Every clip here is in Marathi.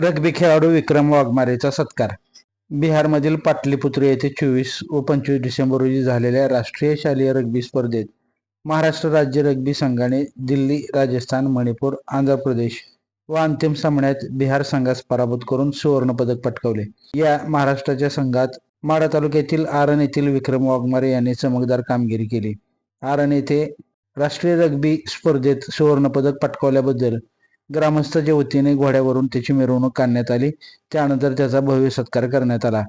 रग्बी खेळाडू विक्रम वाघमारेचा सत्कार. बिहारमधील पाटलीपुत्र येथे चोवीस व पंचवीस डिसेंबर रोजी झालेल्या राष्ट्रीय शालेय रग्बी स्पर्धेत महाराष्ट्र राज्य रग्बी संघाने दिल्ली राजस्थान मणिपूर आंध्र प्रदेश व अंतिम सामन्यात बिहार संघास पराभूत करून सुवर्णपदक पटकावले. या महाराष्ट्राच्या संघात माढा तालुक्यातील आरण येथील विक्रम वाघमारे यांनी चमकदार कामगिरी केली. आरण येथे राष्ट्रीय रग्बी स्पर्धेत सुवर्णपदक पटकावल्याबद्दल ग्रामस्थाच्या वतीने घोड्यावरून त्याची मिरवणूक काढण्यात आली. त्यानंतर त्याचा भव्य सत्कार करण्यात आला.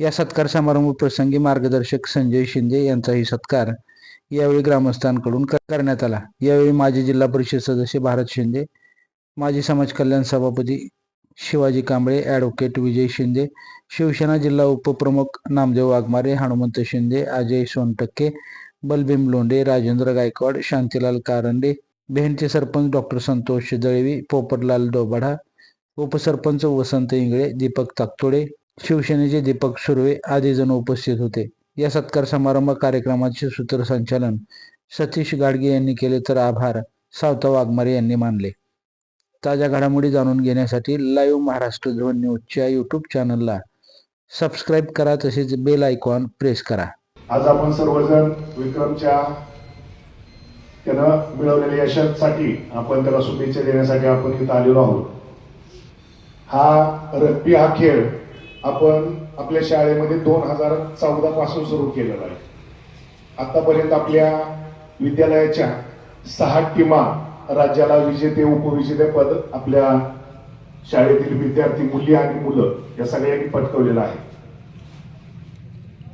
या सत्कार समारंभ प्रसंगी मार्गदर्शक संजय शिंदे यांचाही सत्कार यावेळी ग्रामस्थांकडून क- करण्यात आला. यावेळी माजी जिल्हा परिषद सदस्य भारत शिंदे माजी समाज कल्याण सभापती शिवाजी कांबळे ॲडव्होकेट विजय शिंदे शिवसेना जिल्हा उपप्रमुख नामदेव वाघमारे हनुमंत शिंदे अजय सोनटक्के बलभीम लोंढे राजेंद्र गायकवाड शांतीलाल कारंडे बेहनचे सरपंच डॉक्टर संतोष दळवी पोपटलाल डोबाडा उपसरपंच वसंत इंगळे दीपक ताकतोडे शिवसेनेचे दीपक सुर्वे आदी जण उपस्थित होते. या सत्कार समारंभ कार्यक्रमाचे सूत्रसंचालन सतीश गाडगे यांनी केले तर आभार सावता वाघमारे यांनी मानले. ताज्या घडामोडी जाणून घेण्यासाठी लाईव्ह महाराष्ट्र ध्वन न्यूजच्या यूट्यूब चॅनलला सबस्क्राईब करा तसेच बेल आयकॉन प्रेस करा. आज आपण सर्वजण विक्रमच्या त्यानं मिळवलेल्या यशासाठी आपण त्याला शुभेच्छा देण्यासाठी आपण इथं आलेलो आहोत. हा रग्बी हा खेळ आपण आपल्या शाळेमध्ये दोन हजार चौदा पासून सुरू केलेला आहे. आतापर्यंत आपल्या विद्यालयाच्या सहा टीमा राज्याला विजेते उपविजेते पद आपल्या शाळेतील विद्यार्थी मुली आणि मुलं या सगळ्यांनी पटकवलेलं आहे.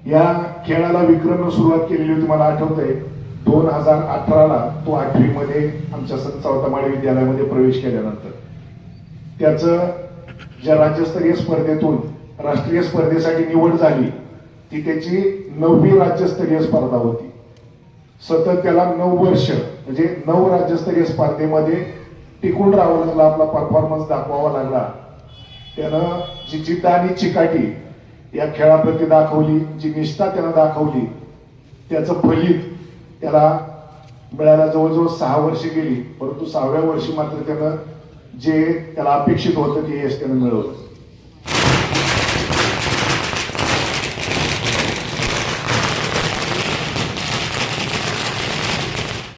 या खेळाला विक्रमनं सुरुवात केलेली होती मला आठवतंय. दोन हजार अठराला तो आठवीमध्ये आमच्या संत चौथामाळी विद्यालयामध्ये प्रवेश केल्यानंतर. त्याचं ज्या राज्यस्तरीय स्पर्धेतून राष्ट्रीय स्पर्धेसाठी निवड झाली ती त्याची नववी राज्यस्तरीय स्पर्धा होती. सतत त्याला नऊ वर्ष म्हणजे नऊ राज्यस्तरीय स्पर्धेमध्ये टिकून राहावं लागला आपला परफॉर्मन्स दाखवावा लागला. त्यानं जी जिद्द आणि चिकाटी या खेळाप्रती दाखवली जी निष्ठा त्यानं दाखवली त्याचं फलित त्याला मिळायला जवळजवळ सहा वर्ष गेली परंतु सहाव्या वर्षी मात्र त्यानं जे त्याला अपेक्षित होतं ते यश त्यानं मिळवलं.